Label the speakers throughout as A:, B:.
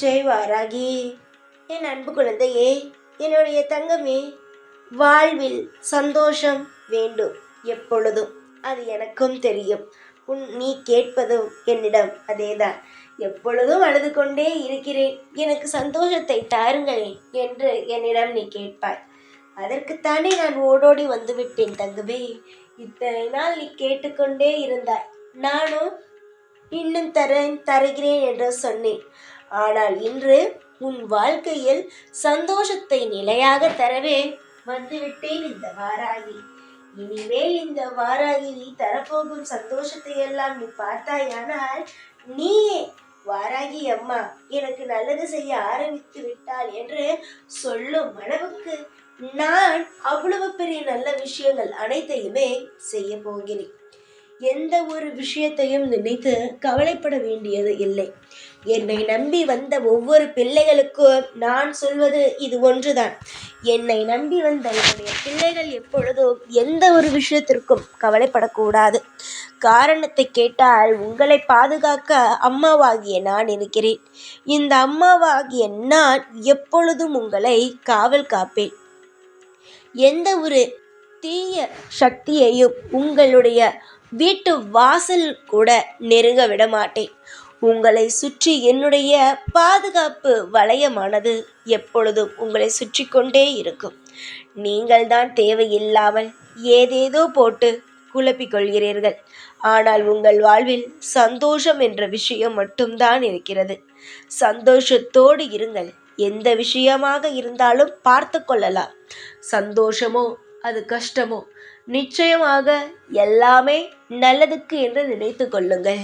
A: ஜெய் வாராகி என் அன்பு குழந்தையே என்னுடைய தங்கமே வாழ்வில் சந்தோஷம் வேண்டும் எப்பொழுதும். அது எனக்கும் தெரியும். உன் நீ கேட்பதும் என்னிடம் அதேதான். எப்பொழுதும் அழுது கொண்டே இருக்கிறேன். எனக்கு சந்தோஷத்தை தாருங்களேன் என்று என்னிடம் நீ கேட்பாய். அதற்குத்தானே நான் ஓடோடி வந்துவிட்டேன் தங்கமே. இத்தனை நாள் நீ கேட்டுக்கொண்டே இருந்தாய். நானும் இன்னும் தரேன் தருகிறேன் என்று சொன்னேன். ஆனால் இன்று உன் வாழ்க்கையில் சந்தோஷத்தை நிலையாக தரவே வந்துவிட்டேன் இந்த வாராகி. இனிமேல் இந்த வாராகி நீ தரப்போகும் சந்தோஷத்தை எல்லாம் நீ பார்த்தாயானால் நீயே வாராகி அம்மா எனக்கு நல்லது செய்ய ஆரம்பித்து விட்டாள் என்று சொல்லும் அளவுக்கு நான் அவ்வளவு பெரிய நல்ல விஷயங்கள் அனைத்தையுமே செய்ய போகிறேன். எந்த ஒரு விஷயத்தையும் நினைத்து கவலைப்பட வேண்டியது இல்லை. என்னை நம்பி வந்த ஒவ்வொரு பிள்ளைகளுக்கும் நான் சொல்வது இது ஒன்றுதான். என்னை நம்பி வந்த என்னுடைய பிள்ளைகள் எப்பொழுதும் எந்த ஒரு விஷயத்திற்கும் கவலைப்படக்கூடாது. காரணத்தை கேட்டால் உங்களை பாதுகாக்க அம்மாவாகிய நான் இருக்கிறேன். இந்த அம்மாவாகிய நான் எப்பொழுதும் உங்களை காவல் காப்பேன். எந்த ஒரு தீய சக்தியையும் உங்களுடைய வீட்டு வாசல் கூட நெருங்க விட மாட்டேன் உங்களை சுற்றி என்னுடைய பாதுகாப்பு வளையமானது எப்பொழுதும் உங்களை சுற்றி கொண்டே இருக்கும். நீங்கள்தான் தேவையில்லாமல் ஏதேதோ போட்டு குழப்பிக் கொள்கிறீர்கள். ஆனால் உங்கள் வாழ்வில் சந்தோஷம் என்ற விஷயம் மட்டும்தான் இருக்கிறது. சந்தோஷத்தோடு இருங்கள். எந்த விஷயமாக இருந்தாலும் பார்த்து கொள்ளலாம். சந்தோஷமோ அது கஷ்டமோ? நிச்சயமாக எல்லாமே நல்லதுக்கு என்று நினைத்து கொள்ளுங்கள்.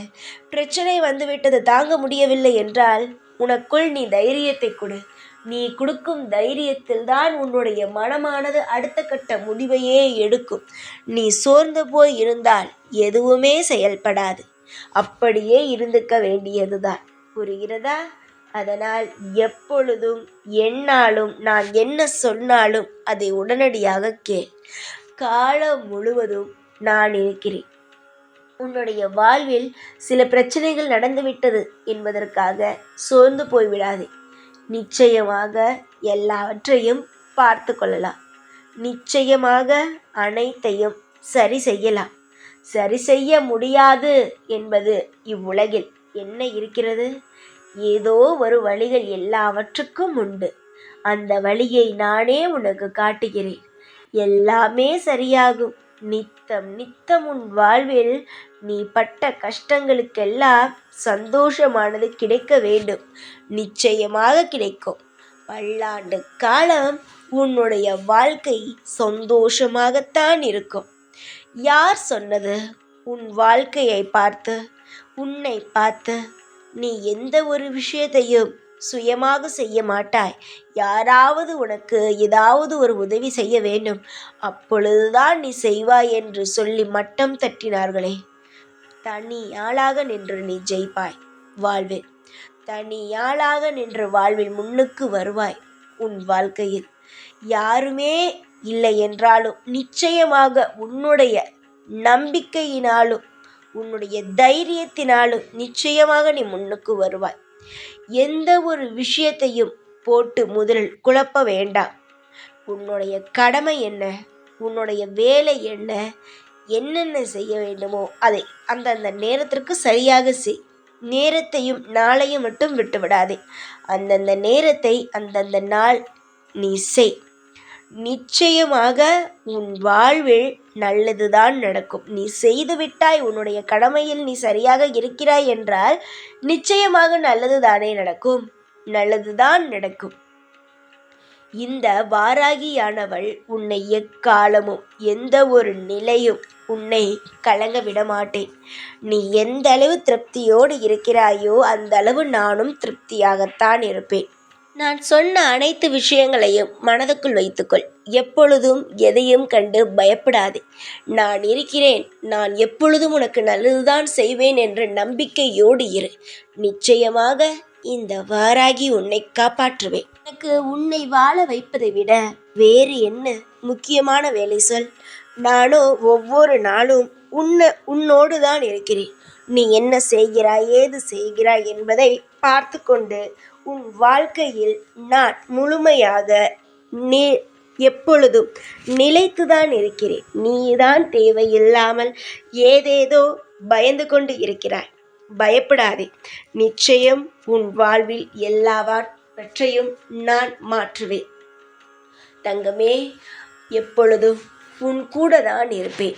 A: பிரச்சனை வந்துவிட்டது தாங்க முடியவில்லை என்றால் உனக்குள் நீ தைரியத்தை கொடு. நீ கொடுக்கும் தைரியத்தில் தான் உன்னுடைய மனமானது அடுத்த கட்ட முடிவையே எடுக்கும். நீ சோர்ந்து போய் இருந்தால் எதுவுமே செயல்படாது. அப்படியே இருந்துக்க வேண்டியதுதான். புரிகிறதா? அதனால் எப்பொழுதும் என்னாலும் நான் என்ன சொன்னாலும் அதை உடனடியாக கேள். காலம் முழுவதும் நான் இருக்கிறேன். உன்னுடைய வாழ்வில் சில பிரச்சனைகள் நடந்துவிட்டது என்பதற்காக சோர்ந்து போய்விடாதே. நிச்சயமாக எல்லாவற்றையும் பார்த்து கொள்ளலாம். நிச்சயமாக அனைத்தையும் சரி செய்யலாம். சரி செய்ய முடியாது என்பது இவ்வுலகில் என்ன இருக்கிறது? ஏதோ ஒரு வழிகள் எல்லாவற்றுக்கும் உண்டு. அந்த வழியை நானே உனக்கு காட்டுகிறேன். எல்லாமே சரியாகும். நித்தம் நித்தம் உன் வாழ்வில் நீ பட்ட கஷ்டங்களுக்கெல்லாம் சந்தோஷமானது கிடைக்க வேண்டும். நிச்சயமாக கிடைக்கும். பல்லாண்டு காலம் உன்னுடைய வாழ்க்கை சந்தோஷமாகத்தான் இருக்கும். யார் சொன்னது? உன் வாழ்க்கையை பார்த்து உன்னை பார்த்து நீ எந்த ஒரு விஷயத்தையும் சுயமாக செய்ய மாட்டாய். யாராவது உனக்கு ஏதாவது ஒரு உதவி செய்ய வேண்டும். அப்பொழுதுதான் நீ செய்வாய் என்று சொல்லி மட்டம் தட்டினார்களே. தனி ஆளாக நின்று நீ ஜெயிப்பாய். வாழ்வில் தனி ஆளாக நின்று வாழ்வில் முன்னுக்கு வருவாய் உன் வாழ்க்கையில். யாருமே இல்லை என்றாலும் நிச்சயமாக உன்னுடைய நம்பிக்கையினாலும் உன்னுடைய தைரியத்தினாலும் நிச்சயமாக நீ முன்னுக்கு வருவாய். எந்த ஒரு விஷயத்தையும் போட்டு முதலில் குழப்ப வேண்டாம். உன்னுடைய கடமை என்ன? உன்னுடைய வேலை என்ன? என்னென்ன செய்ய வேண்டுமோ அதை அந்தந்த நேரத்திற்கு சரியாக செய். நேரத்தையும் நாளையும் மட்டும் விட்டு விடாதே அந்தந்த நேரத்தை அந்தந்த நாள் நீ செய். நிச்சயமாக உன் வாழ்வில் நல்லதுதான் நடக்கும். நீ செய்துவிட்டாய் உன்னுடைய கடமையில் நீ சரியாக இருக்கிறாய் என்றால் நிச்சயமாக நல்லது தானே நடக்கும். நல்லதுதான் நடக்கும். இந்த வாராகியானவள் உன்னை எக்காலமும் எந்த ஒரு நிலையும் உன்னை கலங்க விடமாட்டேன் நீ எந்த அளவு திருப்தியோடு இருக்கிறாயோ அந்த அளவு நானும் திருப்தியாகத்தான் இருப்பேன். நான் சொன்ன அனைத்து விஷயங்களையும் மனதுக்குள் வைத்துக்கொள். எப்பொழுதும் எதையும் கண்டு பயப்படாதே. நான் இருக்கிறேன். நான் எப்பொழுதும் உனக்கு நல்லதுதான் செய்வேன் என்ற நம்பிக்கையோடு இரு. நிச்சயமாக இந்த வாராகி உன்னை காப்பாற்றுவேன். எனக்கு உன்னை வாழ வைப்பதை விட வேறு என்ன முக்கியமான வேலை சொல். நானோ ஒவ்வொரு நாளும் உன்னை உன்னோடு தான் இருக்கிறேன். நீ என்ன செய்கிறாய் ஏது செய்கிறாய் என்பதை பார்த்து கொண்டு உன் வாழ்க்கையில் நான் முழுமையாக நே எப்பொழுதும் நிலைத்துதான் இருக்கிறேன். நீதான் தேவையில்லாமல் ஏதேதோ பயந்து கொண்டு இருக்கிறாய். பயப்படாதே. நிச்சயம் உன் வாழ்வில் எல்லாவற்றையும் நான் மாற்றுவேன். தங்கமே எப்பொழுதும் உன் கூட தான் இருப்பேன்.